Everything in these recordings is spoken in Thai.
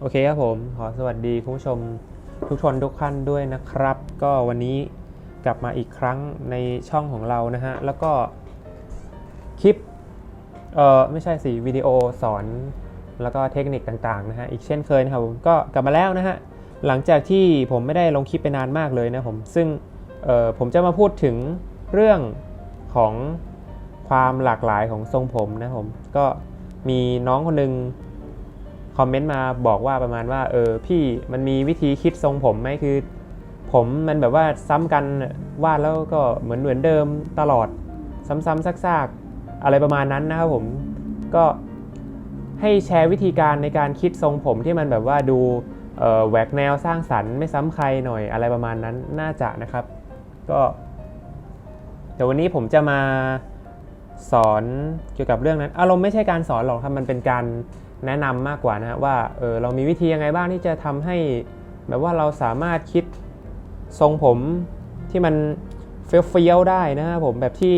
โอเคครับผม ขอสวัสดีคุณผู้ชมทุกคนทุกท่านด้วยนะครับ ก็วันนี้กลับมาอีกครั้งในช่องของเรานะฮะ แล้วก็คลิป เออไม่ใช่สิวิดีโอสอน แล้วก็เทคนิคต่างๆนะฮะ อีกเช่นเคยนะครับผมก็กลับมาแล้วนะฮะ หลังจากที่ผมไม่ได้ลงคลิปไปนานมากเลยนะผม ซึ่ง เออผมจะมาพูดถึงเรื่องของความหลากหลายของทรงผมนะผม ก็มีน้องคนหนึง คอมเมนต์มาบอกว่าประมาณว่าเออพี่มันมีวิธีคิดทรงผมไหมคือ ผมมันแบบว่าซ้ำกันวาดแล้วก็เหมือนเหมือนเดิมตลอด ซ้ำๆซากๆ อะไรประมาณนั้นนะครับผมก็ให้แชร์วิธีการในการคิดทรงผมที่มันแบบว่าดูแหวกแนวสร้างสรรค์ไม่ซ้ำใครหน่อยอะไรประมาณนั้นน่าจะนะครับ ก็เดี๋ยววันนี้ผมจะมาสอนเกี่ยวกับเรื่องนั้นอารมณ์ไม่ใช่การสอนหรอกครับมันเป็นการ แนะนำมากกว่านะฮะว่าเออเรามีวิธียังไงบ้างที่จะทำให้แบบว่าเราสามารถคิดทรงผมที่มันเฟี้ยวๆได้นะฮะผมแบบที่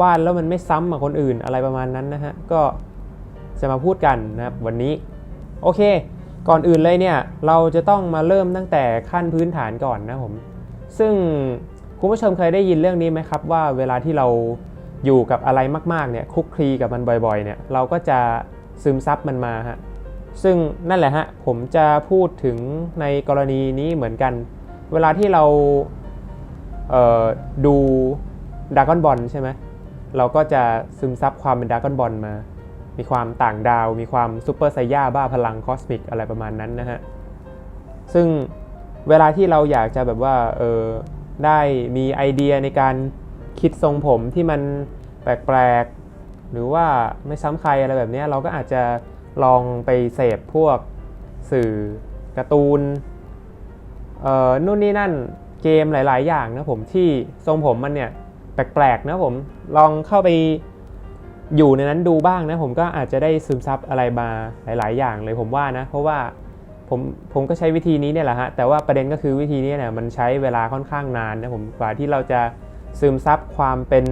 วาดแล้วมันไม่ซ้ำกับคนอื่นอะไรประมาณนั้นนะฮะก็จะมาพูดกันนะครับวันนี้โอเค ก่อนอื่นเลยเนี่ยเราจะต้องมาเริ่มตั้งแต่ขั้นพื้นฐานก่อนนะผมซึ่งคุณผู้ชมเคยได้ยินเรื่องนี้ไหมครับว่าเวลาที่เราอยู่กับอะไรมากๆเนี่ยคลุกคลีกับมันบ่อยๆเนี่ยเราก็จะ ซึมซับมันมาฮะซึ่งนั่นแหละฮะผมจะพูดถึงในกรณีนี้เหมือนกัน เวลาที่เราเดูดากอนบอลใช่ไหมเราก็จะซึมซับความเป็นดากอนบอลมา มีความต่างดาว มีความซูเปอร์ไซย่าบ้าพลังคอสมิกอะไรประมาณนั้นนะฮะ ซึ่งเวลาที่เราอยากจะแบบว่าเออได้มีไอเดียในการคิดทรงผมที่มันแปลก หรือว่าไม่ซ้ำใครอะไรแบบนี้เราก็อาจจะลองไปเสพพวกสื่อการ์ตูนเอ่อนู่นนี่นั่นเกมหลาย ๆ อย่างนะผมที่ทรงผมมันเนี่ยแปลกๆนะผมลองเข้าไปอยู่ในนั้นดูบ้างนะผมก็อาจจะได้ซึมซับอะไรมาหลาย ๆ อย่างเลยผมว่านะเพราะว่าผมผมก็ใช้วิธีนี้เนี่ยแหละฮะแต่ว่าประเด็นก็คือวิธีนี้เนี่ยมันใช้เวลาค่อนข้างนานนะผมกว่าที่เราจะซึมซับความเป็น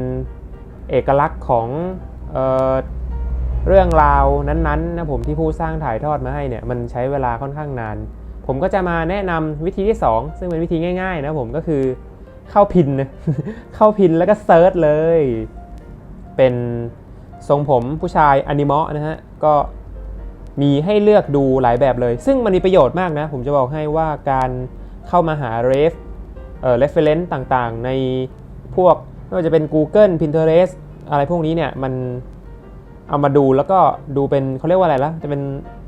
เอกลักษณ์ของ เเรื่องราวนั้นๆนะผมที่ผู้สร้างถ่ายทอดมาให้เนี่ยมันใช้เวลาค่อนข้างนาน ผมก็จะมาแนะนำวิธีที่ 2 ซึ่งเป็นวิธีง่ายๆ นะผมก็คือเข้าพินเข้าพินแล้วก็เซิร์ชเลย เป็นทรงผมผู้ชายอนิมอนะฮะก็มีให้เลือกดูหลายแบบเลย ซึ่งมันมีประโยชน์มากนะ ผมจะบอกให้ว่าการเข้ามาหา ref เอ่อ reference ต่างๆ ในพวกไม่ว่าจะเป็น Google Pinterest อะไรพวกนี้เนี่ยมันเอามาดูแล้วก็ดูเป็นเขาเรียกว่าอะไรละจะเป็น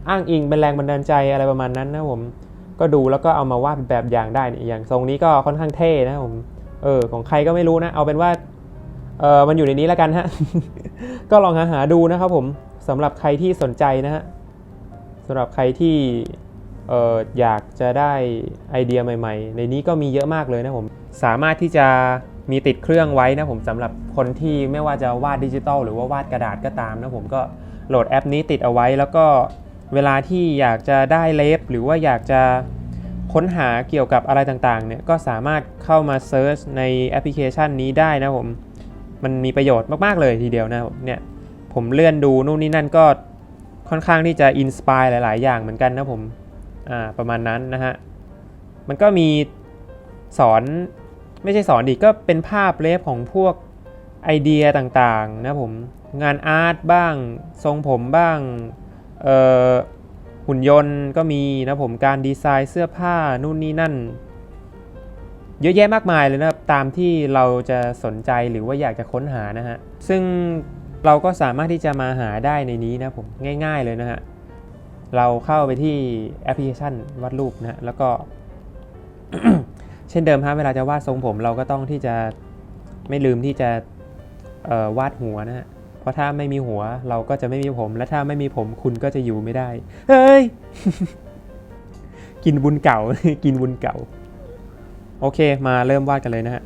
อ้างอิงเป็นแรงบันดาลใจอะไรประมาณนั้นนะผมก็ดูแล้วก็เอามาวาดเป็นแบบอย่างได้เนี่ยอย่างทรงนี้ก็ค่อนข้างเท่นะผมเออของใครก็ไม่รู้นะ เอาเป็นว่าเออมันอยู่ในนี้แล้วกันฮะ ก็ลองหาหาดูนะครับผมสำหรับใครที่สนใจนะฮะสำหรับใครที่เอออยากจะได้ไอเดียใหม่ ๆ ในนี้ก็มีเยอะมากเลยนะผม สามารถที่จะ มีติดเครื่องไว้นะผมสำหรับคนที่ไม่ว่าจะวาดดิจิตอลหรือว่าวาดกระดาษก็ตามนะผมก็โหลดแอปนี้ติดเอาไว้ แล้วก็เวลาที่อยากจะได้เลฟหรือว่าอยากจะค้นหาเกี่ยวกับอะไรต่างๆเนี่ยก็สามารถเข้ามาเซิร์ชในแอปพลิเคชันนี้ได้นะผมมันมีประโยชน์มากๆเลยทีเดียวนะผมเนี่ยผมเลื่อนดูนู่นนี่นั่นก็ค่อนข้างที่จะอินสปายหลายๆ อย่างเหมือนกันนะผมอ่าประมาณนั้นนะฮะมันก็มีสอน ไม่ใช่สอนดิก็เป็นภาพเลฟของพวกไอเดียต่างๆนะผมงานอาร์ตบ้าง ทรงผมบ้างหุ่นยนต์ก็มีนะผมการดีไซน์เสื้อผ้านู่นนี่นั่น เยอะแยะมากมายเลยนะครับ ตามที่เราจะสนใจหรือว่าอยากจะค้นหานะฮะ ซึ่งเราก็สามารถที่จะมาหาได้ในนี้นะผมง่าย ๆเลยนะฮะ เราเข้าไปที่แอปพลิเคชันวาดรูปนะแล้วก็ ช่นเดิมฮะเวลาจะวาดทรงผมเราก็ต้องที่จะไม่ลืมที่จะวาดหัวนะฮะเพราะถ้าไม่มีหัวเราก็จะไม่มีผม และถ้าไม่มีผมคุณก็จะอยู่ไม่ได้เฮ้ยกินบุญเก่ากินบุญเก่า โอเคมาเริ่มวาดกันเลยนะฮะ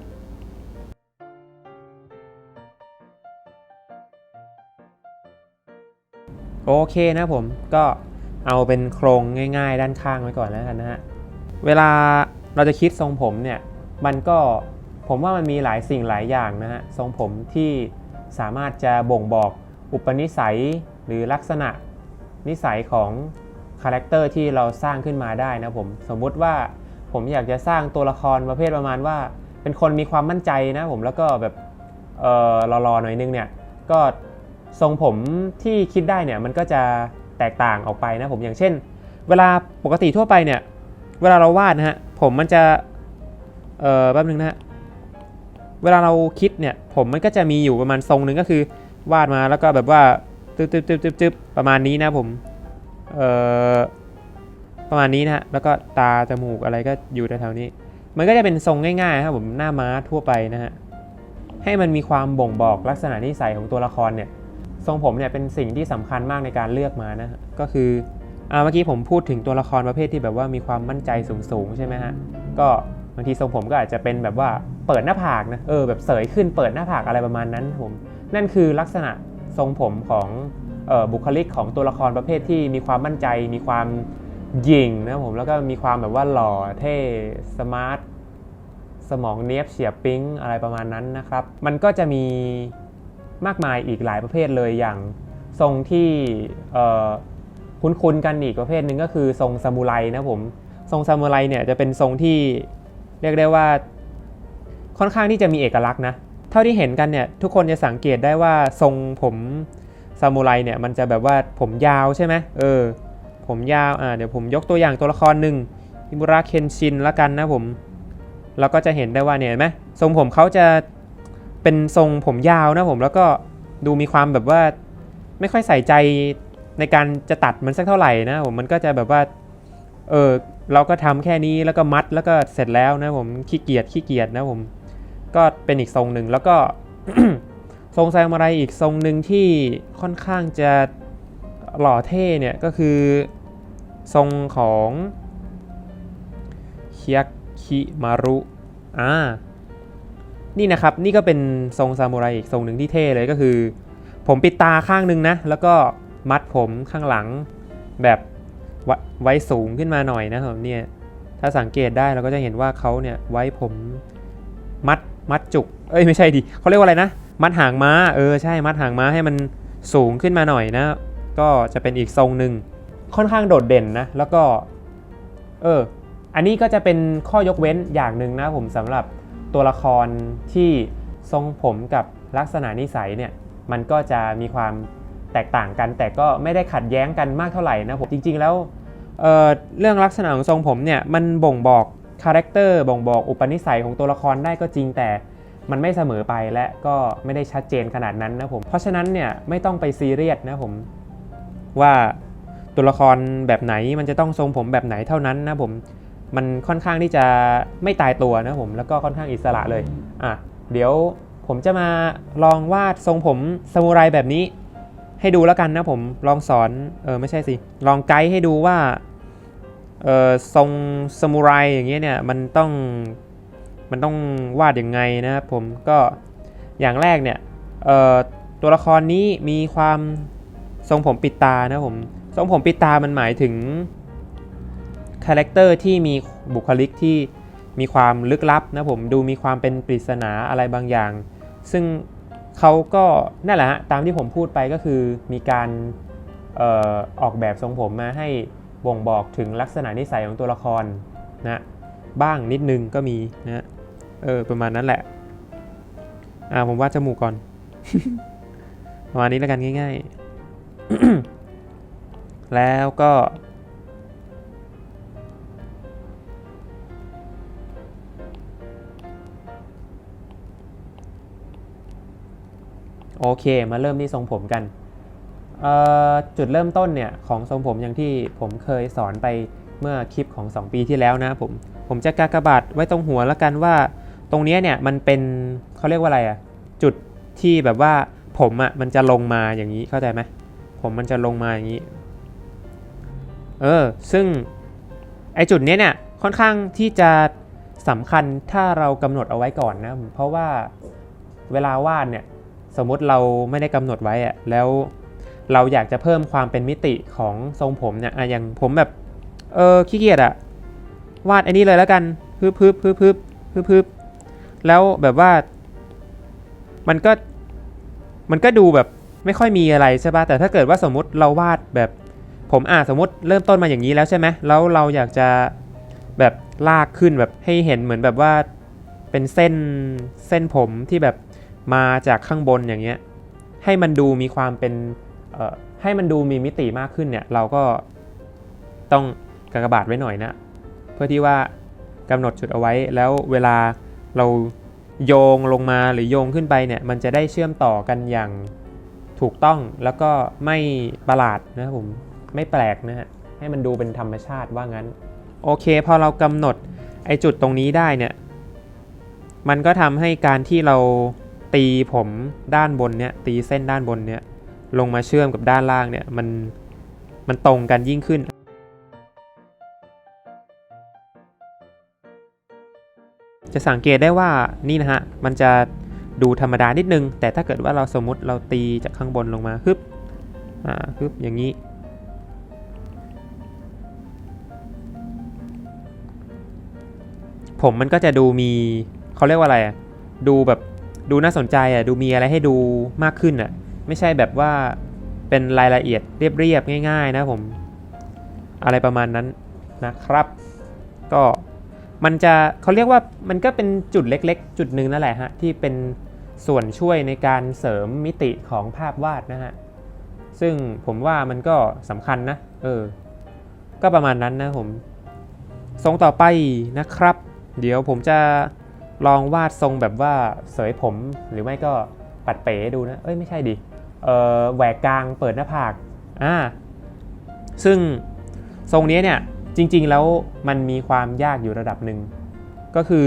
โอเคนะผมก็เอาเป็นโครงง่าย ๆ ด้านข้างไว้ก่อนแล้วกันนะฮะเวลา เราจะคิดทรงผมเนี่ยมันก็ผมว่ามันมีหลายสิ่งหลายอย่างนะฮะทรงผมที่สามารถจะบ่งบอกอุปนิสัยหรือลักษณะนิสัยของคาแรคเตอร์ที่เราสร้างขึ้นมาได้นะผมสมมุติว่าผมอยากจะสร้างตัวละครประเภทประมาณว่า เป็นคนมีความมั่นใจนะผมแล้วก็แบบเออรอๆหน่อยนึงเนี่ยก็ทรงผมที่คิดได้เนี่ยมันก็จะแตกต่างออกไปนะผมอย่างเช่น เวลาปกติทั่วไปเนี่ย เวลาเราวาดนะฮะผมมันจะเอ่อแป๊บนึงนะฮะเวลาเราคิดเนี่ยผมมันก็จะมีอยู่ประมาณทรงหนึ่งก็คือ วาดมาแล้วก็แบบว่าตึ๊บตึ๊บตึ๊บตึ๊บตึ๊บประมาณนี้นะผมเอ่อประมาณนี้นะฮะแล้วก็ตาจมูกอะไรก็อยู่แถวๆนี้ มันก็จะเป็นทรงง่ายๆครับผมหน้าม้าทั่วไปนะฮะให้มันมีความบ่งบอกลักษณะนิสัยของตัวละครเนี่ยทรงผมเนี่ยเป็นสิ่งที่สำคัญมากในการเลือกมานะฮะก็คือ เมื่อกี้ผมพูดถึงตัวละครประเภทที่แบบว่ามีความมั่นใจสูงๆใช่ไหมฮะ ก็บางทีทรงผมก็อาจจะเป็นแบบว่าเปิดหน้าผากนะ เออแบบเสยขึ้นเปิดหน้าผากอะไรประมาณนั้นผม นั่นคือลักษณะทรงผมของออบุคลิกของตัวละครประเภทที่มีความมั่นใจ มีความหยิ่งนะผมแล้วก็มีความแบบว่าหล่อเท่สมาร์ทสมองเนียบเฉียบปิ๊งอะไรประมาณนั้นนะครับ มันก็จะมีมากมายอีกหลายประเภทเลยอย่างทรงที่ คุ้นๆกันอีกประเภทหนึ่งก็คือทรงซามูไรนะผม ทรงซามูไรเนี่ยจะเป็นทรงที่เรียกได้ว่า ค่อนข้างที่จะมีเอกลักษณ์นะ เท่าที่เห็นกันเนี่ยทุกคนจะสังเกตได้ว่าทรงผมซามูไรเนี่ยมันจะแบบว่าผมยาวใช่ไหมเออ ผมยาวอ่าเดี๋ยวผมยกตัวอย่างตัวละครหนึ่งอิมุระเคนชินละกันนะผมเราก็จะเห็นได้ว่าเนี่ยเห็นไหมทรงผมเขาจะเป็นทรงผมยาวนะผมแล้วก็ดูมีความแบบว่าไม่ค่อยใส่ใจ ในการจะตัดมันสักเท่าไหร่นะผมมันก็จะแบบว่าเออเราก็ทำแค่นี้แล้วก็มัดแล้วก็เสร็จแล้วนะผมขี้เกียจขี้เกียจนะผมก็เป็นอีกทรงหนึ่งแล้วก็ทรงแซมอะไรอีกทรงหนึ่งที่ค่อนข้างจะหล่อเท่เนี่ยก็คือทรงของเคียคิมารุอ่านี่นะครับนี่ก็เป็นทรงซามูไรอีกทรงหนึ่งที่เท่เลยก็คือ ผมปิดตาข้างหนึ่งนะ แล้วก็ มัดผมข้างหลังแบบไว้สูงขึ้นมาหน่อยนะครับเนี่ยถ้าสังเกตได้เราก็จะเห็นว่าเขาเนี่ยไว้ผมมัดมัดจุก เอ้ยไม่ใช่ดิเขาเรียกว่าอะไรนะ มัดหางม้า เออใช่มัดหางม้าให้มันสูงขึ้นมาหน่อยนะ ก็จะเป็นอีกทรงหนึ่งค่อนข้างโดดเด่นนะ แล้วก็ เออ อันนี้ก็จะเป็นข้อยกเว้นอย่างหนึ่งนะผมสำหรับตัวละครที่ทรงผมกับลักษณะนิสัยเนี่ย มันก็จะมีความ แตกต่างกัน แต่ก็ไม่ได้ขัดแย้งกันมากเท่าไหร่นะผมจริง ๆ แล้วเเรื่องลักษณะของทรงผมเนี่ยมันบ่งบอกคาแรคเตอร์บ่งบอกอุปนิสัยของตัวละครได้ก็จริงแต่มันไม่เสมอไปและก็ไม่ได้ชัดเจนขนาดนั้นนะผมเพราะฉะนั้นเนี่ยไม่ต้องไปซีเรียสนะผมว่าตัวละครแบบไหนมันจะต้องทรงผมแบบไหนเท่านั้นนะผมมันค่อนข้างที่จะไม่ตายตัวนะผมแล้วก็ค่อนข้างอิสระเลยอะเดี๋ยวผมจะมาลองวาดทรงผมซามูไรแบบนี้ ให้ดูแล้วกันนะผมลองสอนเออไม่ใช่สิ ลองไกด์ให้ดูว่าเออทรงซามูไรอย่างเงี้ยเนี่ยมันต้องมันต้องวาดยังไงนะครับผมก็อย่างแรกเนี่ยเออตัวละครนี้มีความทรงผมปิดตานะผมทรงผมปิดตามันหมายถึงคาแรคเตอร์ที่มีบุคลิกที่มีความลึกลับนะผมดูมีความเป็นปริศนาอะไรบางอย่าง ซึ่ง เขาก็นั่นแหละฮะตามที่ผมพูดไปก็คือมีการออออกแบบทรงผมมาให้บ่งบอกถึงลักษณะนิสัยของตัวละครนะบ้างนิดนึงก็มีนะเออประมาณนั้นแหละอ่าผมวาดจมูกก่อน ประมาณนี้แล้วกันง่าย ๆ แล้วก็ โอเค มาเริ่มที่ทรงผมกันจุดเริ่มต้นเนี่ยของทรงผมอย่างที่ผมเคยสอนไปเมื่อคลิปของ 2 ปีที่แล้วนะผม ผมจะกากบาทไว้ตรงหัวแล้วกันว่า ตรงนี้เนี่ยมันเป็นเขาเรียกว่าอะไรอะจุดที่แบบว่าผมอะมันจะลงมาอย่างนี้เข้าใจไหมผมมันจะลงมาอย่างนี้ เออ ซึ่งไอจุดนี้เนี่ยค่อนข้างที่จะสำคัญถ้าเรากำหนดเอาไว้ก่อนนะ เพราะว่าเวลาวาดเนี่ย สมมติเราไม่ได้กำหนดไว้อะแล้วเราอยากจะเพิ่มความเป็นมิติของทรงผมเนี่ยอะอย่างผมแบบเออขี้เกียจอะวาดอันนี้เลยแล้วกันพึบพึบพึบพึบพึบพึบแล้วแบบว่า มันก็มันก็ดูแบบไม่ค่อยมีอะไรใช่ป่ะแต่ถ้าเกิดว่าสมมติเราวาดแบบผมอ่าสมมติเริ่มต้นมาอย่างนี้แล้วใช่ไหมแล้วเราอยากจะแบบลากขึ้นแบบให้เห็นเหมือนแบบว่าเป็นเส้นเส้นผมที่แบบ มาจากข้างบนอย่างเงี้ยให้มันดูมีความเป็นให้มันดูมีมิติมากขึ้นเนี่ยเราก็ต้องกากบาทไว้หน่อยนะ เพื่อที่ว่ากำหนดจุดเอาไว้แล้วเวลาเราโยงลงมาหรือโยงขึ้นไปเนี่ยมันจะได้เชื่อมต่อกันอย่างถูกต้องแล้วก็ไม่ประหลาดนะครับผมไม่แปลกนะฮะให้มันดูเป็นธรรมชาติว่างั้น โอเค พอเรากำหนดไอจุดตรงนี้ได้เนี่ยมันก็ทำให้การที่เรา ตีผมด้านบนเนี่ยตีเส้นด้านบนเนี่ยลงมาเชื่อมกับด้านล่างเนี่ยมันมันตรงกันยิ่งขึ้น จะสังเกตได้ว่านี่นะฮะมันจะดูธรรมดานิดนึง แต่ถ้าเกิดว่าเราสมมติเราตีจากข้างบนลงมาฮึบอ่าฮึบอย่างนี้ผมมันก็จะดูมีเขาเรียกว่าอะไร ดูแบบ ดูน่าสนใจอะดูมีอะไรให้ดูมากขึ้นอะไม่ใช่แบบว่าเป็นรายละเอียดเรียบๆง่าย ๆ นะผม อะไรประมาณนั้นนะครับ ก็มันจะเขาเรียกว่ามันก็เป็นจุดเล็กๆ จุดหนึ่งนั่นแหละฮะที่เป็นส่วนช่วยในการเสริมมิติของภาพวาดนะฮะซึ่งผมว่ามันก็สำคัญนะ เออ ก็ประมาณนั้นนะผมทรงต่อไปนะครับ เดี๋ยวผมจะ ลองวาดทรงแบบว่าเสยผมหรือไม่ก็ปัดเป๋ดูนะ เอ้ยไม่ใช่ดิเออแหวกกลางเปิดหน้าผากอ่าซึ่งทรงนี้เนี่ยจริง ๆ แล้วมันมีความยากอยู่ระดับหนึ่งก็คือ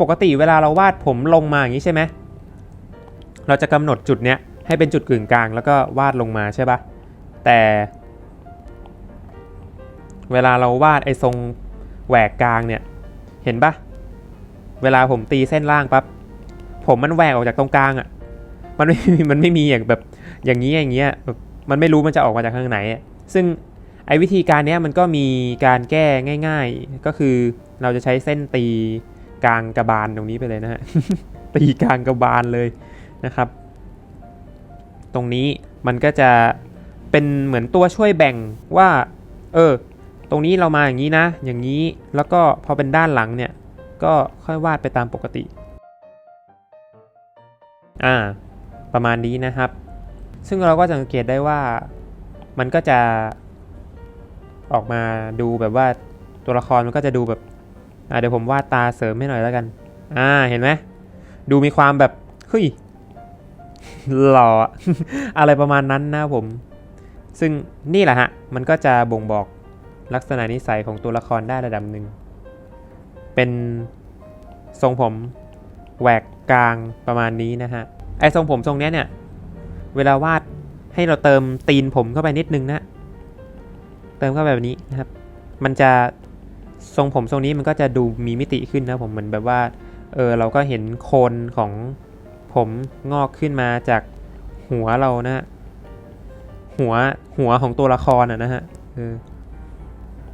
ปกติเวลาเราวาดผมลงมาอย่างนี้ใช่ไหมเราจะกำหนดจุดเนี้ยให้เป็นจุดกึ่งกลางแล้วก็วาดลงมาใช่ปะแต่เวลาเราวาดไอ้ทรงแหวกกลางเนี่ย เห็นปะ เวลาผมตีเส้นล่างปั๊บผมมันแหวกออกจากตรงกลางอะ่ะ มันไม่มีมันไม่มีอย่างแบบอย่างนี้อย่างเงี้ยแบบมันไม่รู้มันจะออกมาจากข้างไหน ซึ่งไอ้วิธีการเนี้ยมันก็มีการแก้ง่าย ๆ ก็คือเราจะใช้เส้นตีกลางกระบาลตรงนี้ไปเลยนะฮะตีกลางกระบาลเลยนะครับ ตรงนี้มันก็จะเป็นเหมือนตัวช่วยแบ่งว่า เออ ตรงนี้เรามาอย่างนี้นะ อย่างนี้แล้วก็พอเป็นด้านหลังเนี่ย ก็ค่อยวาดไปตามปกติ อ่า ประมาณนี้นะครับ ซึ่งเราก็จะสังเกตได้ว่ามันก็จะออกมาดูแบบว่าตัวละครมันก็จะดูแบบอ่าเดี๋ยวผมวาดตาเสริมให้หน่อยแล้วกัน อ่าเห็นไหมดูมีความแบบเฮ้ยหล่ออะไรประมาณนั้นนะผม ซึ่งนี่แหละฮะ มันก็จะบ่งบอกลักษณะนิสัยของตัวละครได้ระดับหนึ่ง เป็นทรงผมแหวกกลางประมาณนี้นะฮะ ไอทรงผมทรงเนี้ยเนี่ย เวลาวาดให้เราเติมตีนผมเข้าไปนิดนึงนะ เติมเข้าไปแบบนี้นะครับ มันจะทรงผมทรงนี้มันก็จะดูมีมิติขึ้นนะผมเหมือนแบบว่า เออเราก็เห็นโคนของผมงอกขึ้นมาจากหัวเรานะฮะหัวหัวของตัวละครอะนะฮะ เออ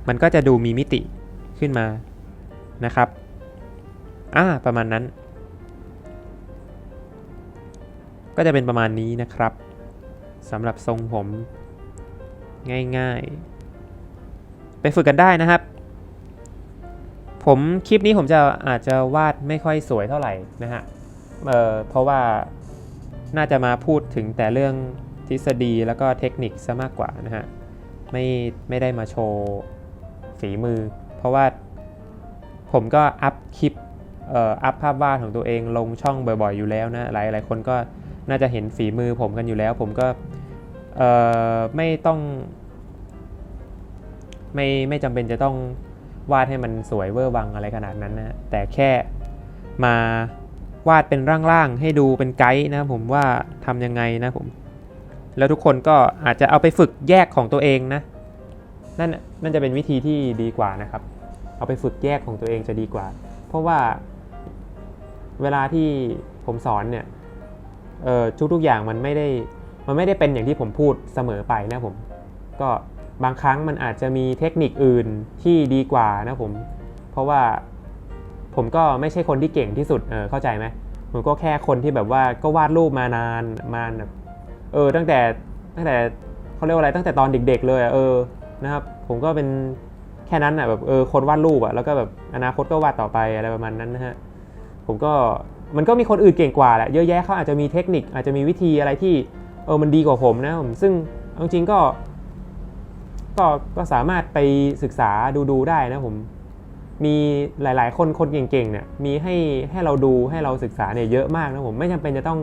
มันก็จะดูมีมิติขึ้นมา นะครับอ่าประมาณนั้น ก็จะเป็นประมาณนี้นะครับสำหรับทรงผม ง่ายๆ ไปฝึกกันได้นะครับ ผมคลิปนี้ผมจะอาจจะวาดไม่ค่อยสวยเท่าไหร่นะฮะเอ่อเพราะว่าน่าจะมาพูดถึงแต่เรื่องทฤษฎีแล้วก็เทคนิคซะมากกว่านะฮะไม่ไม่ได้มาโชว์ฝีมือ เพราะว่า ผมก็อัพคลิปอัพภาพวาดของตัวเองลงช่องบ่อยๆ อยู่แล้วนะหลายหลายคนก็น่าจะเห็นฝีมือผมกันอยู่แล้ว ผมก็ไม่ต้อง ไม่ไม่จำเป็นจะต้องวาดให้มันสวยเวอร์วังอะไรขนาดนั้นนะแต่แค่มาวาดเป็นร่างๆ ให้ดูเป็นไกด์นะผมว่าทำยังไงนะผม แล้วทุกคนก็อาจจะเอาไปฝึกแยกของตัวเองนะนั่นนั่นจะเป็นวิธีที่ดีกว่านะครับ เอาไปฝึกแยกของตัวเองจะดีกว่า เพราะว่าเวลาที่ผมสอนเนี่ยเออทุกๆอย่างมันไม่ได้มันไม่ได้เป็นอย่างที่ผมพูดเสมอไปนะผมก็บางครั้งมันอาจจะมีเทคนิคอื่นที่ดีกว่านะผมเพราะว่าผมก็ไม่ใช่คนที่เก่งที่สุดเออเข้าใจไหมผมก็แค่คนที่แบบว่าก็วาดรูปมานานมาแบบเออตั้งแต่ตั้งแต่เขาเรียกว่าอะไรตั้งแต่ตอนเด็ก ๆ เลยเออนะครับ ผมก็เป็น แค่นั้นอะแบบเออคนวาดรูปอะแล้วก็แบบอนาคตก็วาดต่อไปอะไรประมาณนั้นนะฮะผมก็มันก็มีคนอื่นเก่งกว่าแหละเยอะแยะเขาอาจจะมีเทคนิคอาจจะมีวิธีอะไรที่เออมันดีกว่าผมนะผมซึ่งจริงๆก็ก็ก็สามารถไปศึกษาดูดูๆได้นะผมมีหลายๆ คนคนเก่งๆเนี่ยมีให้ให้เราดูให้เราศึกษาเนี่ยเยอะมากนะผมไม่จำเป็นจะต้อง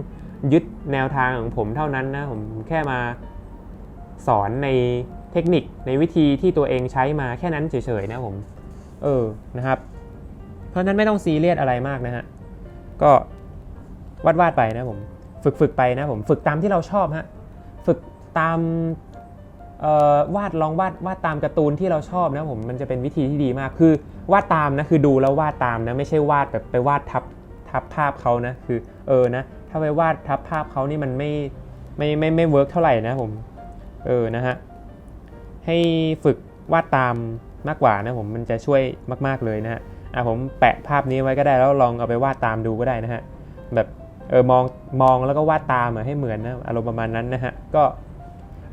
ยึดแนวทางของผมเท่านั้นนะผมแค่มาสอนใน เทคนิคในวิธีที่ตัวเองใช้มาแค่นั้นเฉยๆนะผมเออนะครับ เพราะนั้นไม่ต้องซีเรียสอะไรมากนะฮะก็วาดวาดๆไปนะผมฝึกฝึกๆไปนะผมฝึกตามที่เราชอบฮะฝึกตามวาดลองวาดวาดตามการ์ตูนที่เราชอบนะผมมันจะเป็นวิธีที่ดีมากคือวาดตามนะคือดูแล้ววาดตามนะไม่ใช่วาดแบบไปวาดทับทับภาพเขานะคือเออนะถ้าไปวาดทับภาพเขานี่มันไม่ไม่ไม่ไม่เวิร์กเท่าไหร่นะผมเออนะฮะ ให้ฝึกวาดตามมากกว่านะผมมันจะช่วยมาก ๆเลยนะฮะอะผมแปะภาพนี้ไว้ก็ได้แล้วลองเอาไปวาดตามดูก็ได้นะฮะแบบเออมองมองแล้วก็วาดตามอะให้เหมือนนะอารมณ์ประมาณนั้นนะฮะก็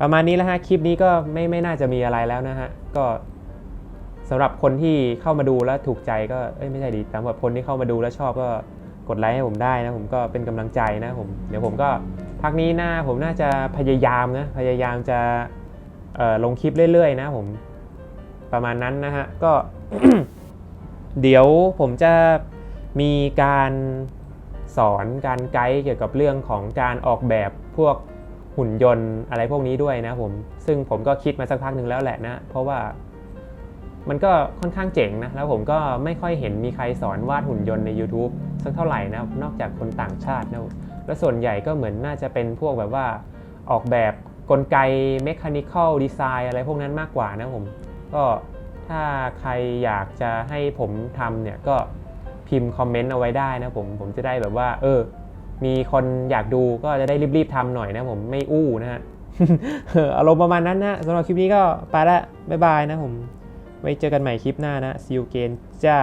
ประมาณนี้แล้วฮะคลิปนี้ก็ไม่ไม่น่าจะมีอะไรแล้วนะฮะก็สำหรับคนที่เข้ามาดูแล้วถูกใจก็เอ้ยไม่ใช่ดีสำหรับคนที่เข้ามาดูแล้วชอบก็กดไลค์ให้ผมได้นะผมก็เป็นกำลังใจนะผมเดี๋ยวผมก็พักนี้หน้าผมน่าจะพยายามนะพยายามจะ ลงคลิปเรื่อยๆนะผมประมาณนั้นนะฮะก็เดี๋ยวผมจะมีการสอนการไกด์เกี่ยวกับเรื่องของการออกแบบพวกหุ่นยนต์อะไรพวกนี้ด้วยนะผม ซึ่งผมก็คิดมาสักพักหนึ่งแล้วแหละนะ เพราะว่ามันก็ค่อนข้างเจ๋งนะ แล้วผมก็ไม่ค่อยเห็นมีใครสอนวาดหุ่นยนต์ใน YouTube สักเท่าไหร่นะ นอกจากคนต่างชาตินะ แล้วส่วนใหญ่ก็เหมือนน่าจะเป็นพวกแบบว่าออกแบบ ลไก mechanical design อะไรพวกนั้นมากกว่านะผม ก็ถ้าใครอยากจะให้ผมทำเนี่ยก็พิมพ์คอมเมนต์เอาไว้ได้นะผมผมจะได้แบบว่า เออ มีคนอยากดูก็จะได้รีบๆทำหน่อยนะผมไม่อู้นะฮะอารมณ์ประมาณนั้นนะสำหรับคลิปนี้ก็ไปละบ๊ายบายนะผม ไว้เจอกันใหม่คลิปหน้านะ see you again จ้า